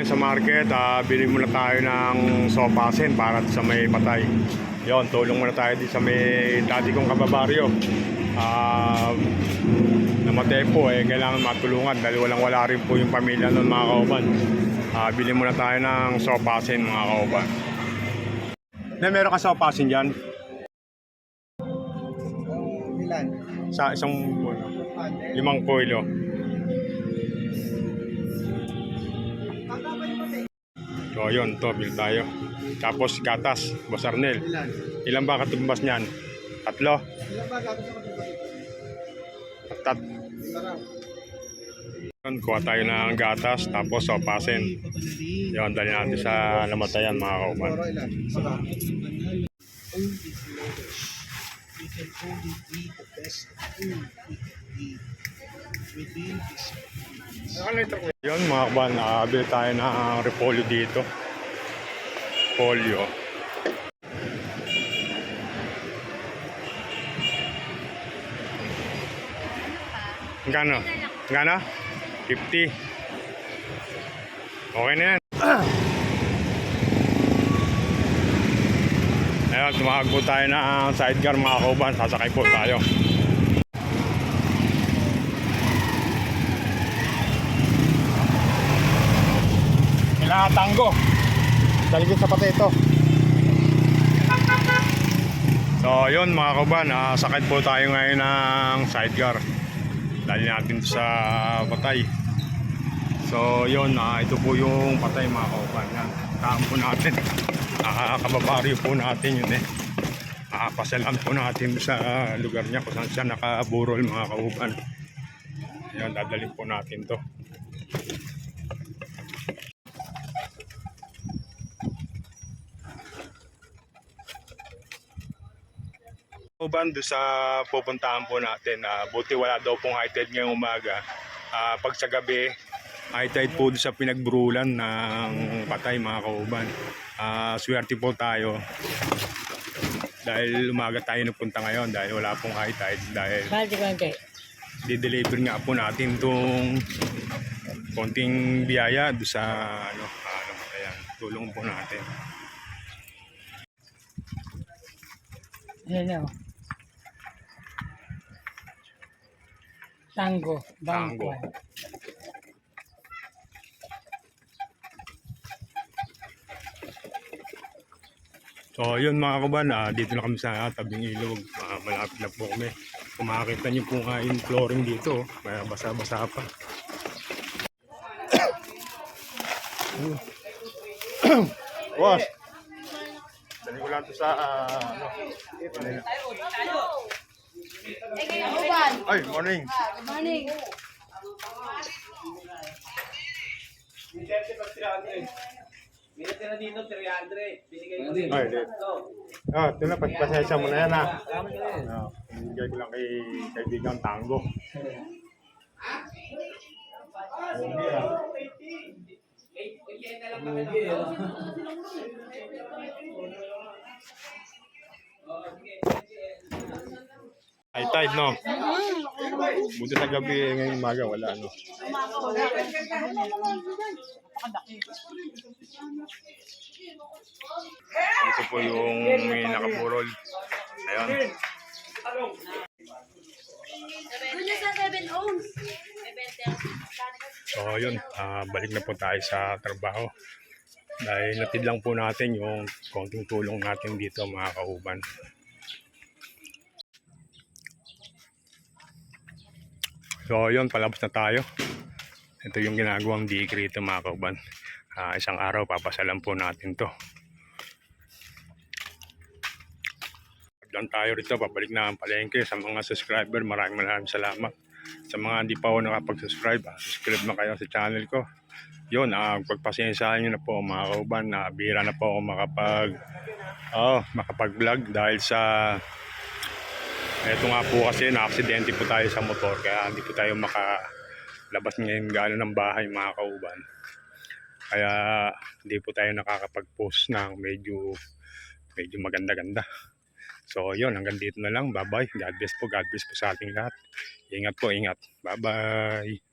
Ngayon sa market, ah, bili muna tayo ng sopasin para sa may patay. Yon, tulong muna tayo di sa may dati kong kababaryo. Ah, namatay po eh, kailangan matulungan dahil walang wala rin po yung pamilya ng mga kauban. Ah, bili muna tayo ng sopasin mga kauban. Na meron ka sopasin dyan? Ilan? Sa isang ano, limang kilo. So yun, to, bill tayo. Tapos gatas, Boss Arnel. Ilan? Ilan ba katumbas niyan? Tatlo? Ilan ba gatas sa kapatid? Tat yun, kuha tayo ng gatas, tapos sopasin. Yun, dali natin sa namatayan mga? Saka. we can only be the best who we can be within this Yun mga kauban, nakabili tayo ng repolyo dito. Polio. Gano? Gano? 50. Okay na yan. Ayun, tumawag po tayo ng sidecar mga kauban. Sasakay po tayo. Kailangan tango. Daligid sa pateto. So yun mga kauban, uh, sakit po tayo ngayon ng sidecar. Dali natin sa patay. So yun, ah, ito po yung patay mga kauban. Yan, po natin. Nakakababaryo po natin yun eh. Nakapasyalan po natin sa lugar niya kung saan siya nakaburol mga kauban. Yan, dadalhin po natin to. Uban do sa pupuntahan po natin, ah, buti wala daw pong high tide ngayong umaga. Ah, pag sa gabi, high tide po doon sa pinagburulan ng patay mga kauban. Ah, swerte po tayo dahil umaga tayo nagpunta ngayon dahil wala pong high tide dahil di-deliver nga po natin tong konting biyaya do sa ano, ano ayan, tulong po natin. Ano? Tango. Tango. Bangko. So yun mga kaban, ah, dito na kami sa tabing ilog. Ah, malapit na po kami. Kung makakita niyo po nga yung flooring dito, may basa-basa pa. Boss! Dali ko lang to sa ah, ano. Ay, morning. Morning. Ay, di. Ah, ito na, pasensya mo na yan ha. Ah, Bigay ko lang kay kaibigang Tango. Ay, tide, no? Buti sa gabi, eh, ngayong umaga, wala, no? Ito po yung may nakaburol. Ayun. Goodness na 7 ohms. So yun, ah, balik na po tayo sa trabaho. Dahil natid lang po natin yung konting tulong natin dito mga kauban. So yun, palabas na tayo. Ito yung ginagawang decree ito mga kauban. Ah, isang araw papasalan po natin to. Lang tayo rito, babalik na ang palengke sa mga subscriber. Maraming maraming salamat. Sa mga hindi pa ako nakapag-subscribe, ah, subscribe na kayo sa channel ko. Yun, ah, pagpasensyahan nyo na po mga kauban, na bira na po ako makapag oh, makapag-vlog dahil sa eto nga po kasi na-aksidente po tayo sa motor kaya hindi po tayo makalabas ngayon gano'n ng bahay mga kauban. Kaya hindi po tayo nakakapag-post ng medyo medyo maganda-ganda. So yun, hanggang dito na lang. Bye-bye. God bless po. God bless po sa ating lahat. Ingat po, ingat. Bye-bye.